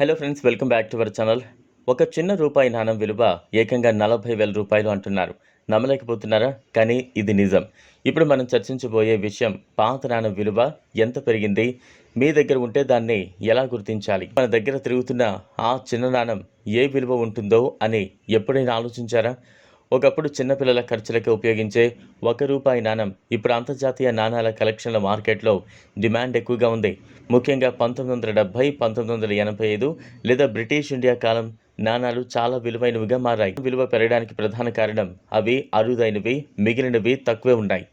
Hello friends welcome back to our channel ఒక చిన్న రూపాయి నాణం విలువ ఏకంగా నలభై వేల రూపాయలు అంటున్నారు. నమ్మలేకపోతున్నారా? కానీ ఇది నిజం. ఇప్పుడు మనం చర్చించబోయే విషయం పాత నాణం విలువ ఎంత పెరిగింది? మీ దగ్గర ఉంటే దాన్ని ఎలా గుర్తించాలి? మన దగ్గర తిరుగుతున్న ఆ చిన్న నాణం ఏ విలువ ఉంటుందో అని ఎప్పుడైనా ఆలోచించారా? ఒకప్పుడు చిన్నపిల్లల ఖర్చులకు ఉపయోగించే ఒక రూపాయి నాణం ఇప్పుడు అంతర్జాతీయ నాణాల కలెక్షన్ల మార్కెట్లో డిమాండ్ ఎక్కువగా ఉంది. ముఖ్యంగా పంతొమ్మిది వందల డెబ్బై పంతొమ్మిది వందల ఎనభై ఐదు లేదా బ్రిటిష్ ఇండియా కాలం నాణాలు చాలా విలువైనవిగా మారాయి. విలువ పెరగడానికి ప్రధాన కారణం అవి అరుదైనవి మిగిలినవి తక్కువే ఉన్నాయి.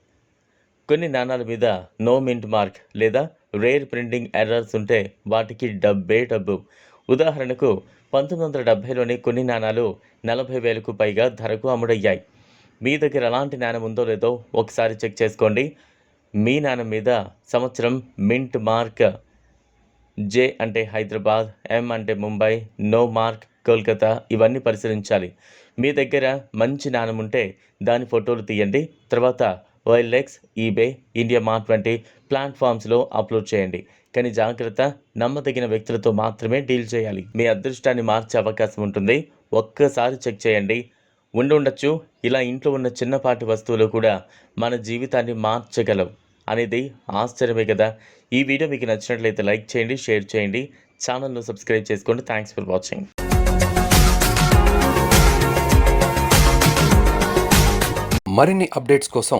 కొన్ని నాణాల మీద నో మింట్ మార్క్ లేదా రేర్ ప్రింటింగ్ ఎర్రర్స్ ఉంటే వాటికి డబ్బే డబ్బు. ఉదాహరణకు పంతొమ్మిది వందల డెబ్బైలోని కొన్ని నాణాలు నలభై వేలకు పైగా ధరకు అమ్ముడయ్యాయి. మీ దగ్గర ఎలాంటి నాణం ఉందో లేదో ఒకసారి చెక్ చేసుకోండి. మీ నాణం మీద సంవత్సరం మింట్ మార్క్ జే అంటే హైదరాబాద్ ఎం అంటే ముంబై నో మార్క్ కోల్కతా ఇవన్నీ పరిశీలించాలి. మీ దగ్గర మంచి నాణం ఉంటే దాని ఫోటోలు తీయండి. తర్వాత వైల్డెక్స్ ఈబే ఇండియా మార్ట్ వంటి ప్లాట్ఫామ్స్లో అప్లోడ్ చేయండి. కానీ జాగ్రత్త నమ్మదగిన వ్యక్తులతో మాత్రమే డీల్ చేయాలి. మీ అదృష్టాన్ని మార్చే అవకాశం ఉంటుంది. ఒక్కసారి చెక్ చేయండి. ఉండి ఉండొచ్చు. ఇలా ఇంట్లో ఉన్న చిన్నపాటి వస్తువులు కూడా మన జీవితాన్ని మార్చగలవు అనేది ఆశ్చర్యమే కదా. ఈ వీడియో మీకు నచ్చినట్లయితే లైక్ చేయండి షేర్ చేయండి. ఛానల్ను సబ్స్క్రైబ్ చేసుకోండి. Thanks for watching. మరిన్ని అప్డేట్స్ కోసం